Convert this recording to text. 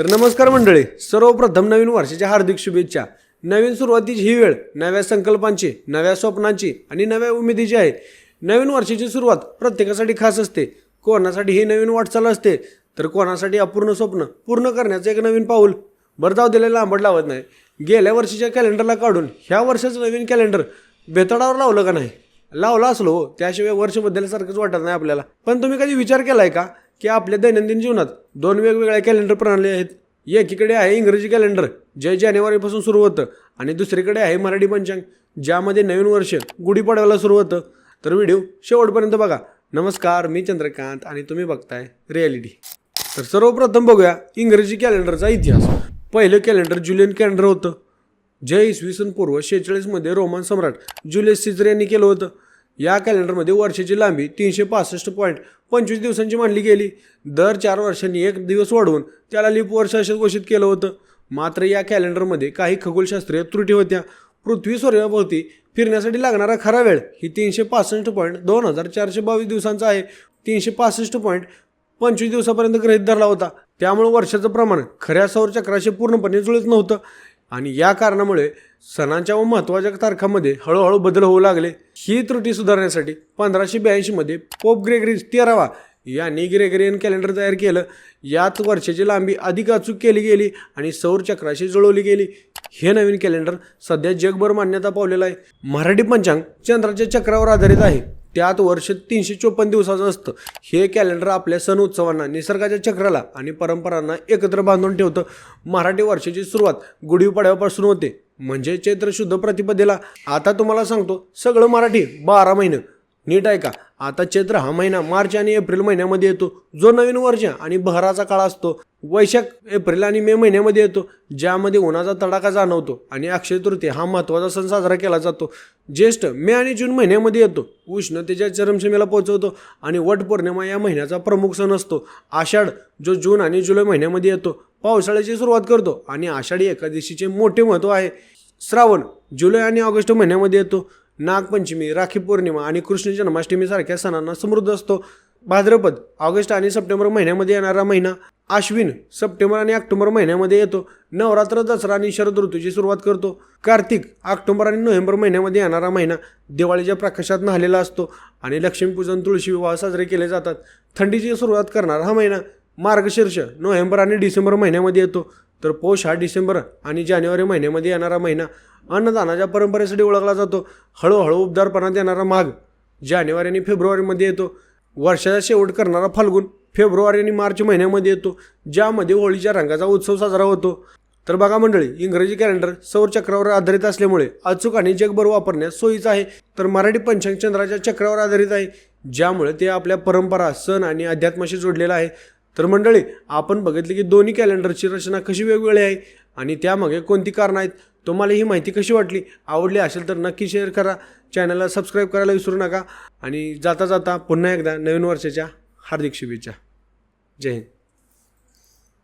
तर नमस्कार मंडळी सर्वप्रथम नवीन वर्षाच्या हार्दिक शुभेच्छा. नवीन सुरुवातीची ही वेळ नव्या संकल्पांची नव्या स्वप्नांची आणि नव्या उमेदीची आहे. नवीन वर्षाची सुरुवात प्रत्येकासाठी खास असते. कोणासाठी ही नवीन वाटचाल असते तर कोणासाठी अपूर्ण स्वप्न पूर्ण करण्याचं एक नवीन पाऊल. बरं जाऊ दिलेलं लांबड लावत नाही. गेल्या वर्षीच्या कॅलेंडरला काढून ह्या वर्षाचं नवीन कॅलेंडर बेतडावर लावलं का नाही? लावला असलो त्याशिवाय वर्ष बदलल्यासारखंच वाटत नाही आपल्याला. पण तुम्ही कधी विचार केलाय का? की आपल्या दैनंदिन जीवनात दोन वेगवेगळ्या कॅलेंडर प्रणाली आहेत. एकीकडे आहे इंग्रजी कॅलेंडर जे जानेवारीपासून सुरू होतं आणि दुसरीकडे आहे मराठी पंचांग ज्यामध्ये नवीन वर्ष गुढीपाडव्याला सुरू होतं. तर व्हिडिओ शेवटपर्यंत बघा. नमस्कार मी चंद्रकांत आणि तुम्ही बघताय रियालिटी तर सर्वप्रथम बघूया इंग्रजी कॅलेंडरचा इतिहास. पहिलं कॅलेंडर जुलियन कॅलेंडर होतं. जे इसवी सन पूर्व शेहेचाळीसमध्ये रोमन सम्राट जुलियस सिझर यांनी केलं होतं. या कॅलेंडरमध्ये वर्षाची लांबी तीनशे पासष्ट पॉईंट पंचवीस दिवसांची मानली गेली. दर चार वर्षांनी एक दिवस वाढवून त्याला लिप वर्ष असे घोषित केलं होतं. मात्र या कॅलेंडरमध्ये काही खगोलशास्त्रीय त्रुटी होत्या. पृथ्वी सूर्याभोवती फिरण्यासाठी लागणारा खरा वेळ ही तीनशे पासष्ट पॉईंट दोन हजार चारशे बावीस दिवसांचा आहे. तीनशे पासष्ट पॉईंट पंचवीस दिवसापर्यंत गृहित धरला होता. त्यामुळे वर्षाचं प्रमाण खऱ्या सौरचक्राशी पूर्णपणे जुळत नव्हतं. आणि या कारणामुळे सणांच्या व महत्त्वाच्या तारखांमध्ये हळूहळू बदल होऊ लागले. ही त्रुटी सुधारण्यासाठी पंधराशे ब्याऐंशीमध्ये पोप ग्रेगरी तेरावा यांनी ग्रेगरियन कॅलेंडर तयार केलं. यात वर्षाची लांबी अधिक अचूक केली गेली आणि सौरचक्राशी जुळवली गेली. हे नवीन कॅलेंडर सध्या जगभर मान्यता पावलेलं आहे. मराठी पंचांग चंद्राच्या चक्रावर आधारित आहे. त्यात वर्ष तीनशे चोपन्न दिवसाचं असतं. हे कॅलेंडर आपल्या सण उत्सवांना निसर्गाच्या चक्राला आणि परंपरांना एकत्र बांधून ठेवतं. मराठी वर्षाची सुरुवात गुढीपाड्यापासून होते. म्हणजे चैत्र शुद्ध प्रतिपदेला. आता तुम्हाला सांगतो सगळं मराठी बारा महिने. नीट आहे का? आता चैत्र हा महिना मार्च आणि एप्रिल महिन्यामध्ये येतो. जो नवीन वर्ष आणि बहराचा काळ असतो वैशाख एप्रिल आणि मे महिन्यामध्ये येतो ज्यामध्ये उन्हाचा तडाखा जाणवतो आणि अक्षय तृतीय हा महत्त्वाचा सण साजरा केला जातो. ज्येष्ठ मे आणि जून महिन्यामध्ये येतो. उष्णतेच्या चरमसीमेला पोहोचवतो आणि वट पौर्णिमा या महिन्याचा प्रमुख सण असतो. आषाढ जो जून आणि जुलै महिन्यामध्ये येतो पावसाळ्याची सुरुवात करतो आणि आषाढी एकादशीचे मोठे महत्त्व आहे. श्रावण जुलै आणि ऑगस्ट महिन्यामध्ये येतो. नागपंचमी राखी पौर्णिमा आणि कृष्ण जन्माष्टमीसारख्या सणांना समृद्ध असतो. भाद्रपद ऑगस्ट आणि सप्टेंबर महिन्यामध्ये येणारा महिना आश्विन सप्टेंबर आणि ऑक्टोबर महिन्यामध्ये येतो. नवरात्र दसरा आणि शरद ऋतूची सुरुवात करतो. कार्तिक ऑक्टोबर आणि नोव्हेंबर महिन्यामध्ये येणारा महिना दिवाळीच्या प्रकाशात न्हालेला असतो आणि लक्ष्मीपूजन तुळशी विवाह साजरे केले जातात. थंडीची सुरुवात करणारा हा महिना मार्गशीर्ष नोव्हेंबर आणि डिसेंबर महिन्यामध्ये येतो. तर पौष हा डिसेंबर आणि जानेवारी महिन्यामध्ये येणारा महिना अन्नदानाच्या परंपरेसाठी ओळखला जातो. हळूहळू उबदारपणात येणारा माघ जानेवारी आणि फेब्रुवारीमध्ये येतो. वर्षाचा शेवट करणारा फाल्गुन फेब्रुवारी आणि मार्च महिन्यामध्ये येतो ज्यामध्ये होळीच्या रंगाचा उत्सव साजरा होतो. तर बघा मंडळी इंग्रजी कॅलेंडर सौरचक्रावर आधारित असल्यामुळे अचूक आणि जगभर वापरण्यास सोयीचं आहे. तर मराठी पंचांग चंद्राच्या चक्रावर आधारित आहे ज्यामुळे ते आपल्या परंपरा सण आणि अध्यात्माशी जोडलेलं आहे. तर मंडळी आपण बघितले की दोन्ही कॅलेंडरची रचना कशी वेगवेगळी आहे आणि त्यामागे कोणती कारणं आहेत? तुम्हाला ही माहिती कशी वाटली? आवडली असेल तर नक्की शेअर करा. चॅनलला सबस्क्राईब करायला विसरू नका. आणि जाता जाता पुन्हा एकदा नवीन वर्षाच्या हार्दिक शुभेच्छा. जय हिंद.